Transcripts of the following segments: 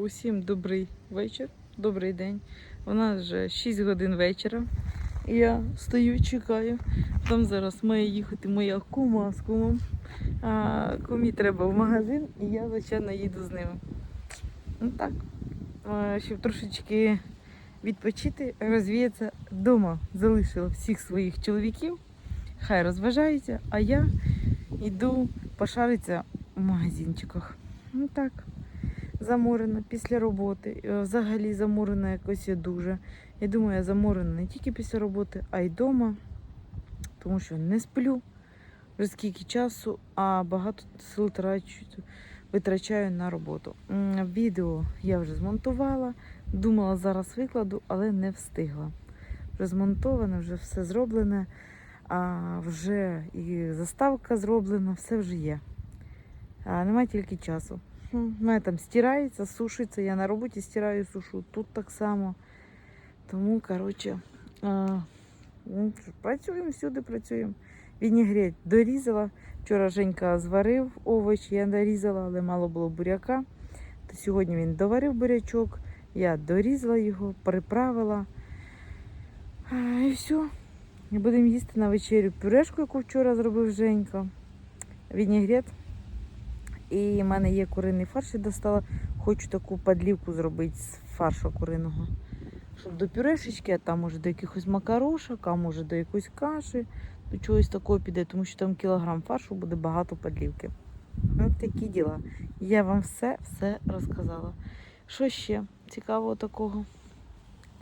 Усім добрий вечір, добрий день. У нас вже 6 годин вечора. Я стою, чекаю. Там зараз має їхати моя кума з кумом. А кумі треба в магазин, і я, звичайно, їду з ними. Ну так. Щоб трошечки відпочити, розвіятися вдома. Залишила всіх своїх чоловіків. Хай розважаються, а я йду пошаритися в магазинчиках. Ну так заморена після роботи. Е, Взагалі заморена якось я дуже. Я думаю, я заморена не тільки після роботи, а й вдома, тому що не сплю вже скільки часу, а багато сил трачу, витрачаю на роботу. Відео я вже змонтувала, думала зараз викладу, але не встигла. Вже змонтоване, вже все зроблене, а вже і заставка зроблена, все вже є. А немає тільки часу. Мене там стирається, сушиться. Я на роботі стираю, сушу. Тут так само. Тому, коротше, а, ну, працюємо всюди, працюємо. Вінігреть дорізала. Вчора Женька зварив овочі, я дорізала, але мало було буряка. То сьогодні він доварив бурячок, я дорізала його, приправила. І все. Будемо їсти на вечерю пюрешку, яку вчора зробив Женька. Вінігрет. І в мене є куриний фарш, я достала. Хочу таку подлівку зробити з фаршу куриного. Щоб до пюрешечки, а там може до якихось макарошок, а може до якоїсь каші, до чогось такого піде, тому що там кілограм фаршу буде багато подлівки. Ось такі діла. Я вам все все розказала. Що ще цікавого такого?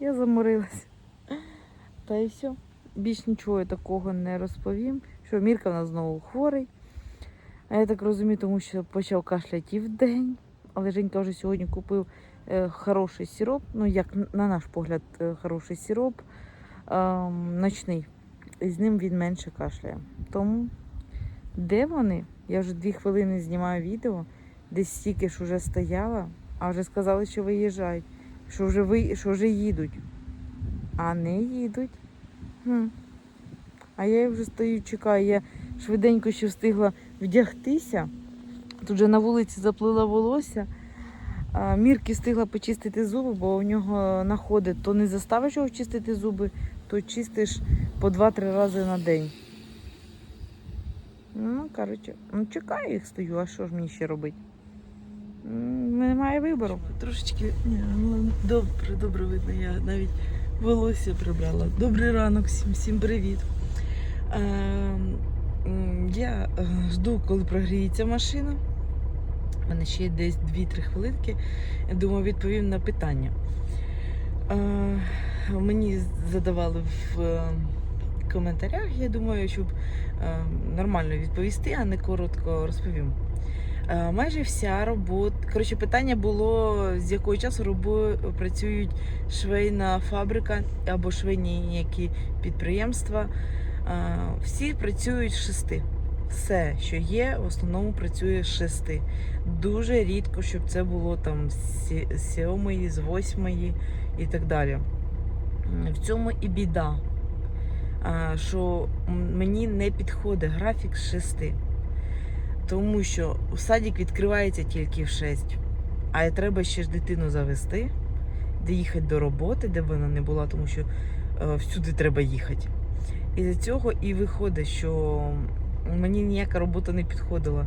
Я заморилась. Та і все. Більш нічого я такого не розповім. Що Мірка в нас знову хворий. А я так розумію, тому що почав кашляти в день. Але Женька вже сьогодні купив е, хороший сироп. Ну, як на наш погляд, е, хороший сироп е, ночний. І з ним він менше кашляє. Тому де вони? Я вже дві хвилини знімаю відео, десь стільки ж вже стояла, а вже сказали, що виїжджають, що вже, ви, що вже їдуть. А не їдуть. Хм. А я вже стою, чекаю. Я швиденько ще встигла вдягтися. Тут вже на вулиці заплила волосся. Мірки встигла почистити зуби, бо у нього находить, то не заставиш його чистити зуби, то чистиш по 2-3 рази на день. Ну, коротше, ну чекаю їх стою, а що ж мені ще робити? Немає вибору. Трошечки ну, добре, добре видно. Я навіть волосся прибрала. Добрий ранок всім, всім привіт. Е, м, я е, жду, коли прогріється машина. У мене ще є десь 2-3 хвилинки. Я думаю, відповім на питання. Е, мені задавали в е, коментарях, я думаю, щоб нормально відповісти, а не коротко розповім. Майже вся робота. Коротше, питання було, з якого часу робо... працюють швейна фабрика або швейні які підприємства. Е, Всі працюють шести. Все, що є, в основному працює з шести. Дуже рідко, щоб це було там з сьомої, з восьмої і так далі. В цьому і біда, е, що мені не підходить графік з шести. Тому що садик відкривається тільки в 6. А треба ще ж дитину завести, де їхати до роботи, де б вона не була, тому що е, всюди треба їхати. І за цього і виходить, що мені ніяка робота не підходила.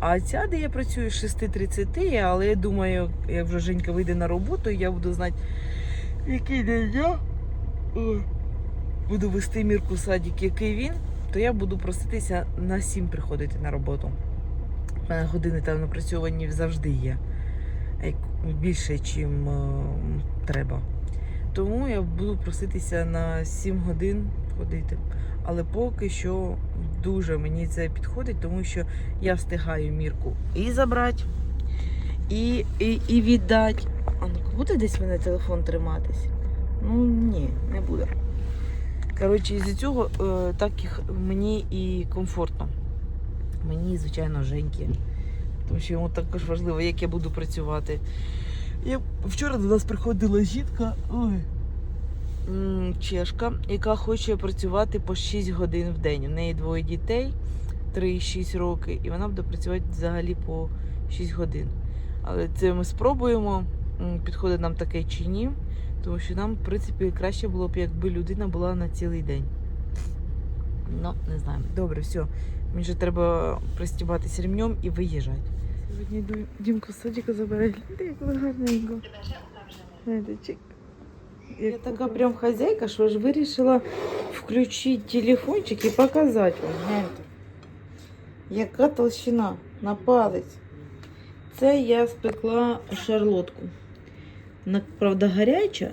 А ця, де я працюю з 6.30, але я думаю, як вже Женька вийде на роботу, я буду знати, який день я е, буду вести мірку в садик, який він то я буду проситися на 7 приходити на роботу. У мене години там напрацьовані завжди є. Більше, ніж треба. Тому я буду проситися на 7 годин ходити. Але поки що дуже мені це підходить, тому що я встигаю мірку і забрати, і, і, і віддати. А ну буде десь мене телефон триматись? Ну ні, не буде. Коротше, із-за цього е, так мені і комфортно. Мені, звичайно, Женьки. Тому що йому також важливо, як я буду працювати. Я... Вчора до нас приходила жінка, ой, чешка, яка хоче працювати по 6 годин в день. У неї двоє дітей, 3 і 6 років, і вона буде працювати взагалі по 6 годин. Але це ми спробуємо, підходить нам таке чи ні. Тому що нам, в принципі, краще було б, якби людина була на цілий день. Ну, не знаю. Добре, все. Мені вже треба пристібатися ремнем і виїжджати. Сьогодні Дімку з садика забирати. Як гарненько. Чик. Я така прям хазяйка, що ж вирішила включити телефончик і показати вам. Гляньте. Яка толщина на палець. Це я спекла шарлотку. Вона, правда, гаряча,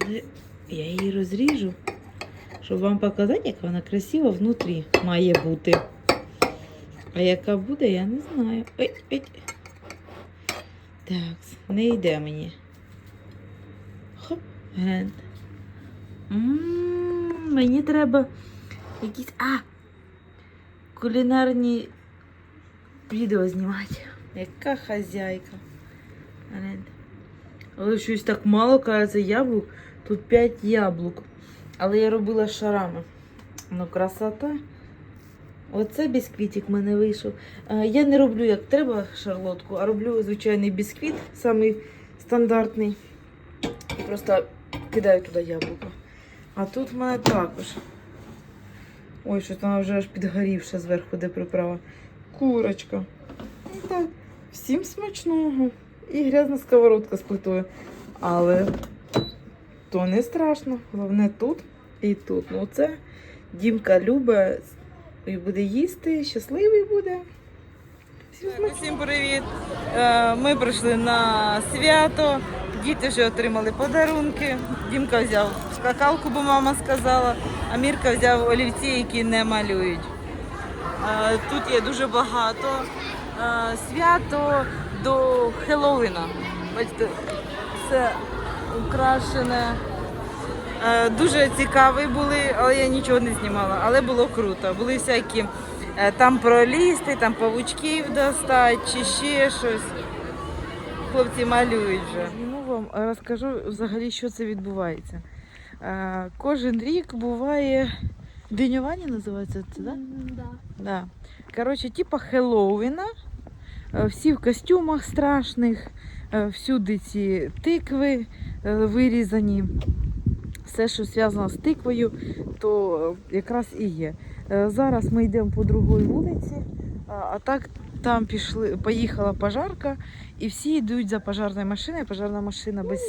але я її розріжу, щоб вам показати, як вона красива внутрі має бути. А яка буде, я не знаю. Ой, ой. Так, не йде мені. Хоп, Мені треба якісь. А! Кулінарні відео знімати. Яка хазяйка. Але щось так мало, кажеться, яблук. Тут 5 яблук. Але я робила шарами. Ну, красота. Оце бісквітик в мене вийшов. Е, Я не роблю як треба шарлотку, а роблю звичайний бісквіт, самий стандартний. Просто кидаю туди яблуко. А тут в мене також. Ой, щось вона вже аж підгорівша зверху, де приправа. Курочка. І так, всім смачного. І грязна сковородка з плитою. Але то не страшно. Головне тут і тут. Ну це Дімка любить і буде їсти, щасливий буде. Всім. Всім привіт! Е, Ми прийшли на свято. Діти вже отримали подарунки. Дімка взяв скакалку, бо мама сказала, а Мірка взяв олівці, які не малюють. Тут є дуже багато свято до Хеллоуіна. Бачите, все украшене. Дуже цікаві були, але я нічого не знімала. Але було круто. Були всякі е, там пролізти, там павучків достати чи ще щось. Хлопці малюють вже. Вам е, розкажу взагалі, що це відбувається. Е, Кожен рік буває динювання називається це, так? Да? Да. Да. Коротше, типа Хеллоуіна. Е, Всі в костюмах страшних, всюди ці тикви вирізані. Все, що зв'язано з тиквою, то якраз і є. Зараз ми йдемо по другій вулиці, а- а так там пішли, поїхала пожарка, і всі йдуть за пожарною машиною. Пожарна машина без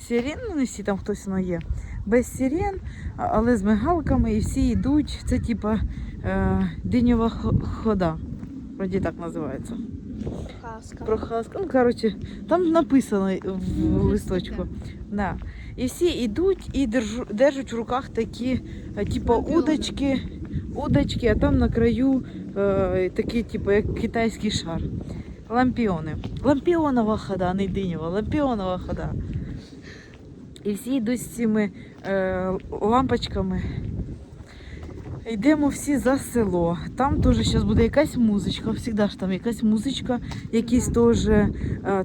сирен, ну не всі там хтось воно є, без сирен, але з мигалками, і всі йдуть. Це типа е, диньова хода. Вроді так називається. Хаска. Про хаску. Ну, коротше, там написано в листочку. Да. І всі йдуть і держать в руках такі, типу, удочки, удочки, а там на краю е, такі, типу, як китайський шар. Лампіони. Лампіонова хода, не динєва, лампіонова хода. І всі йдуть з цими е, лампочками. Йдемо всі за село. Там теж зараз буде якась музичка. Завжди ж там якась музичка, якісь теж е,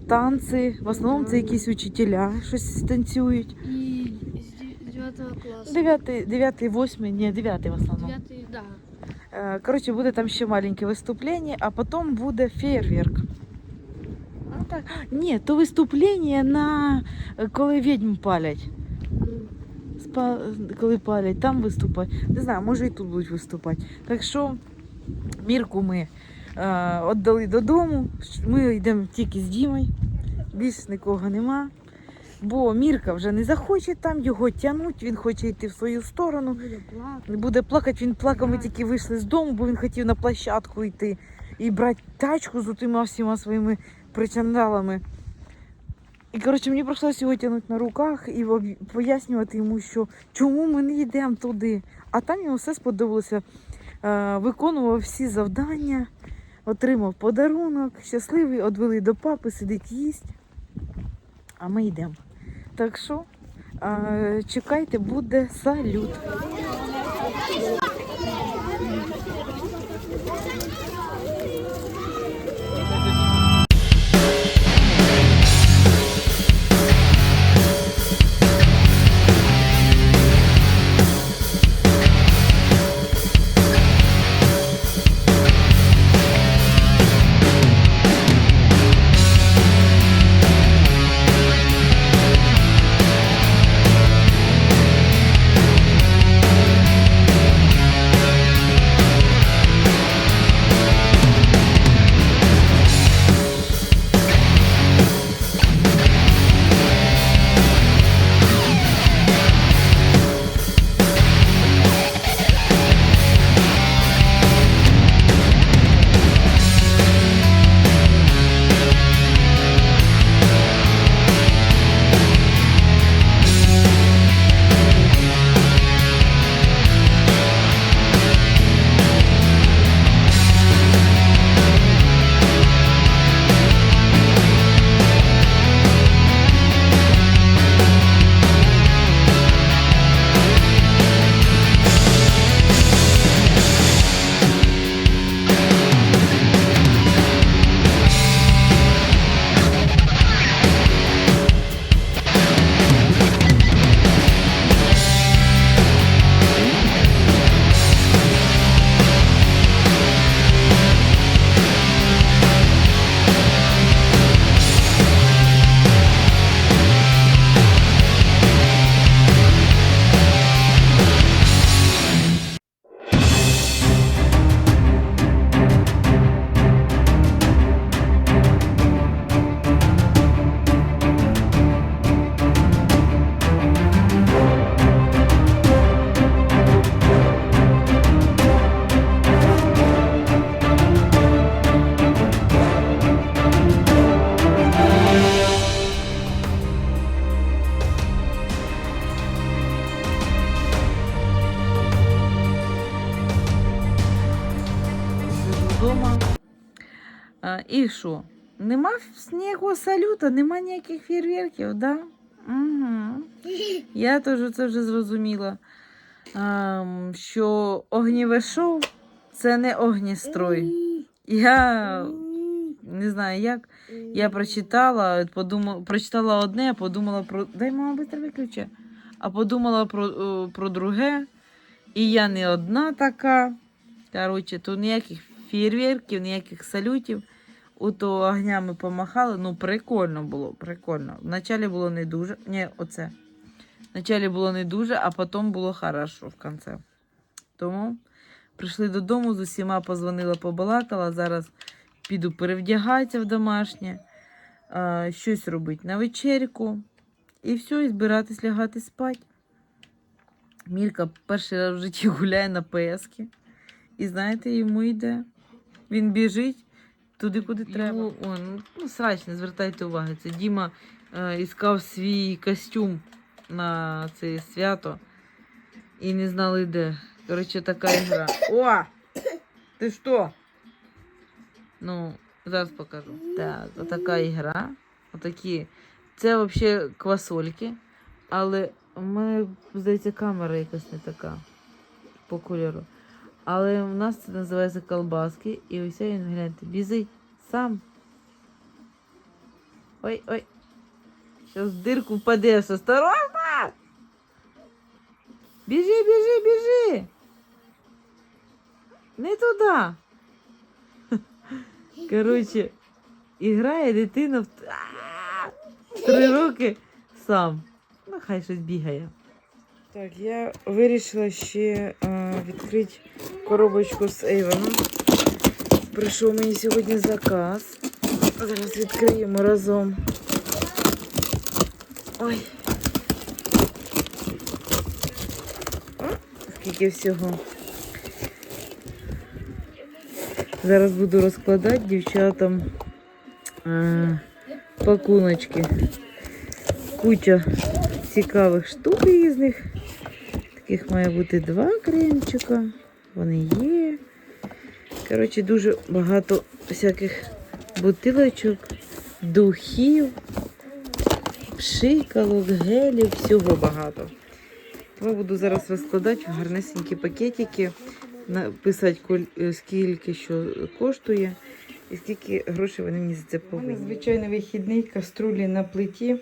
танці. В основному це якісь учителя щось танцюють. И с 9 класса. Дев'ятий, дев'ятий, восьмий, ні, дев'ятий в основному. Девятый, да. Е, Коротше, буде там ще маленьке виступлення, а потім буде фейерверк. Так. Ні, то виступлення на коли відьм палять. Спа... коли палять, там виступають. Не знаю, може і тут будуть виступати. Так що мірку ми е, віддали додому. Ми йдемо тільки з Дімою, більш нікого нема. Бо Мірка вже не захоче там його тягнуть, він хоче йти в свою сторону. Плакать. Буде плакати, він плакав, ми тільки вийшли з дому, бо він хотів на площадку йти і брати тачку з утима всіма своїми причандалами. І коротше, мені прийшлося його тягнути на руках і пояснювати йому, що чому ми не йдемо туди. А там йому все сподобалося. Е, виконував всі завдання, отримав подарунок, щасливий, відвели до папи, сидить їсть. А ми йдемо. Так що е, чекайте, буде салют. І що? Нема ніякого салюта, нема ніяких фейерверків, да? Угу. Я теж це вже зрозуміла. Ам, що огніве шоу це не огністрой. Я не знаю як. Я прочитала, подумала, прочитала одне, а подумала про. Дай мама быстро виключи. А подумала про, про друге. І я не одна така. Коротше, тут ніяких фейерверків, ніяких салютів. Ото огнями помахали. Ну, прикольно було, прикольно. Вначалі було не дуже. Ні, оце. Вначалі було не дуже, а потім було хорошо в кінці. Тому прийшли додому, з усіма позвонила, побалакала. Зараз піду перевдягатися в домашнє, щось робити на вечерку. І все, і збиратись лягати спати. Мірка перший раз в житті гуляє на пески. І знаєте, йому йде. Він біжить туди, куди треба. Йому, о, ну, ну, срач, не звертайте уваги. Це Діма е, іскав свій костюм на це свято і не знали де. Коротше, така ігра. О! Ти що? Ну, зараз покажу. Так, отака ігра. Отакі. Це взагалі квасольки, але в мене, здається, камера якась не така по кольору. Але в нас це називається колбаски. І ось він, гляньте, бізить сам. Ой, ой. Зараз в дирку впадеш. Осторожно! Біжи, біжи, біжи. Не туди. Коротше, і грає дитина в три роки сам. Ну, хай щось бігає. Так, я вирішила ще е, відкрити коробочку з Ейвоном. Прийшов мені сьогодні заказ. Зараз відкриємо разом. Ой. Скільки всього. Зараз буду розкладати дівчатам е, пакуночки. Куча цікавих штук різних. Таких має бути два кремчика. Вони є. Коротше, дуже багато всяких бутилочок, духів, пшикалок, гелів, всього багато. Тому буду зараз розкладати в гарнесенькі пакетики написати, е, скільки що коштує і скільки грошей вони мені за це повинні. звичайно вихідний каструлі на плиті.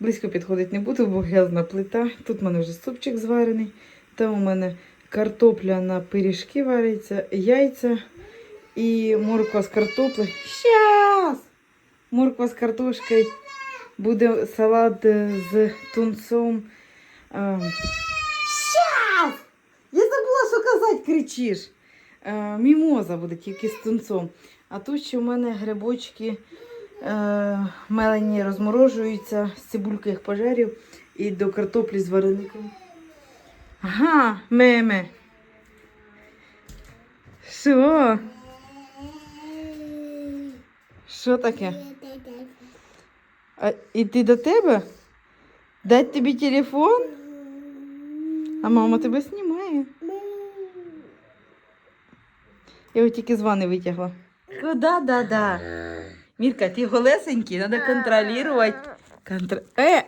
Близько підходити не буду, бо грязна плита. Тут в мене вже супчик зварений. Там у мене картопля на пиріжки вариться, яйця і морква з картоплею. Щас! Морква з картошкою. Буде салат е, з тунцом. Щас! Я забула, що казати, кричиш. Е, Мімоза буде тільки з тунцом. А тут ще у мене грибочки мелені розморожуються, з цибульки їх пожарів і до картоплі з вареником. Ага, меме. Що? Що таке? А іти до тебе? Дать тобі телефон? А мама тебе знімає. Я його тільки з ванни витягла. Куда, да, да. Мірка, ти голесенький, треба контролювати. Контр... Е!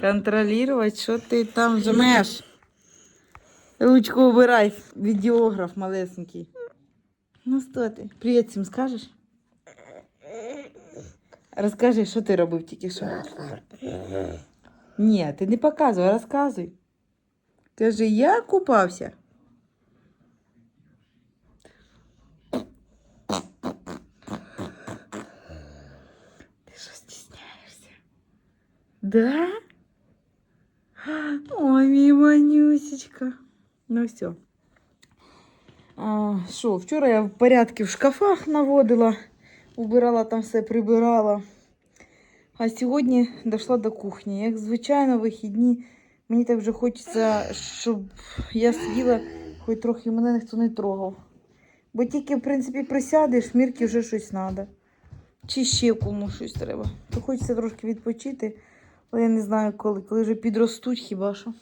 Контролювати, що ти там жмеш. Ручку убирай, відеограф малесенький. Ну, що ти? Привіт всім скажеш? Розкажи, що ти робив тільки що. Ні, ти не показуй, розказуй. Кажи, я купався. Ти що стісняєшся? Да? Ой, мій. Ну все. А, Що, вчора я в порядки в шкафах наводила, убирала там все, прибирала. А сьогодні дійшла до кухні. Як звичайно, вихідні. Мені так вже хочеться, щоб я сиділа, хоч трохи мене ніхто не трогав. Бо тільки, в принципі, присядеш, мірки вже щось треба. Чи ще кому щось треба. То хочеться трошки відпочити, але я не знаю коли, коли вже підростуть хіба що.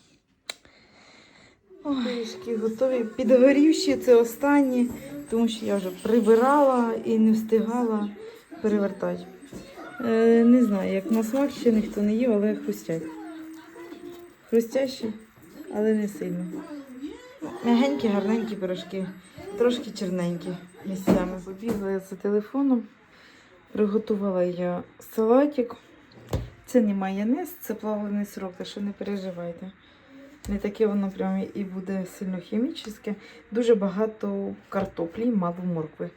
Пиріжки готові. Підгорівші, це останні. тому що я вже прибирала і не встигала перевертати. Е, не знаю, як на смак ще ніхто не їв, але хрустять. Хрустящі, але не сильно. Мягенькі, гарненькі пирожки, трошки черненькі місцями. Побігла я за телефоном, приготувала я салатик. Це не майонез, це плавлений сирок, так що не переживайте. Не таке воно прямо і буде сильно хімічне. Дуже багато картоплі, мало моркви.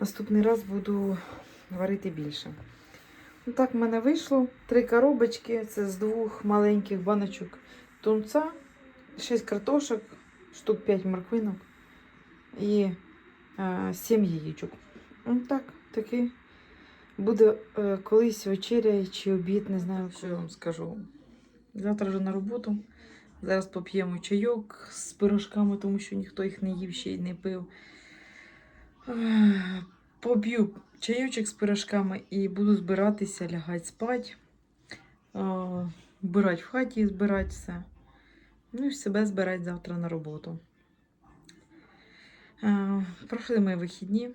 Наступний раз буду варити більше. Ну, так в мене вийшло три коробочки. Це з двох маленьких баночок тунца, 6 картошок, штук 5 морквинок і е, 7 яєчок. Ну, так, такий буде е, колись вечеря чи обід, не знаю, що я вам скажу. Завтра вже на роботу. Зараз поп'ємо чайок з пирожками, тому що ніхто їх не їв ще й не пив. Ех, Поб'ю чайочок з пирожками і буду збиратися, лягати спати. Вбирати в хаті, збирати все. Ну і себе збирати завтра на роботу. Е, Пройшли мої вихідні.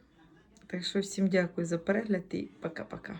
Так що всім дякую за перегляд і пока-пока.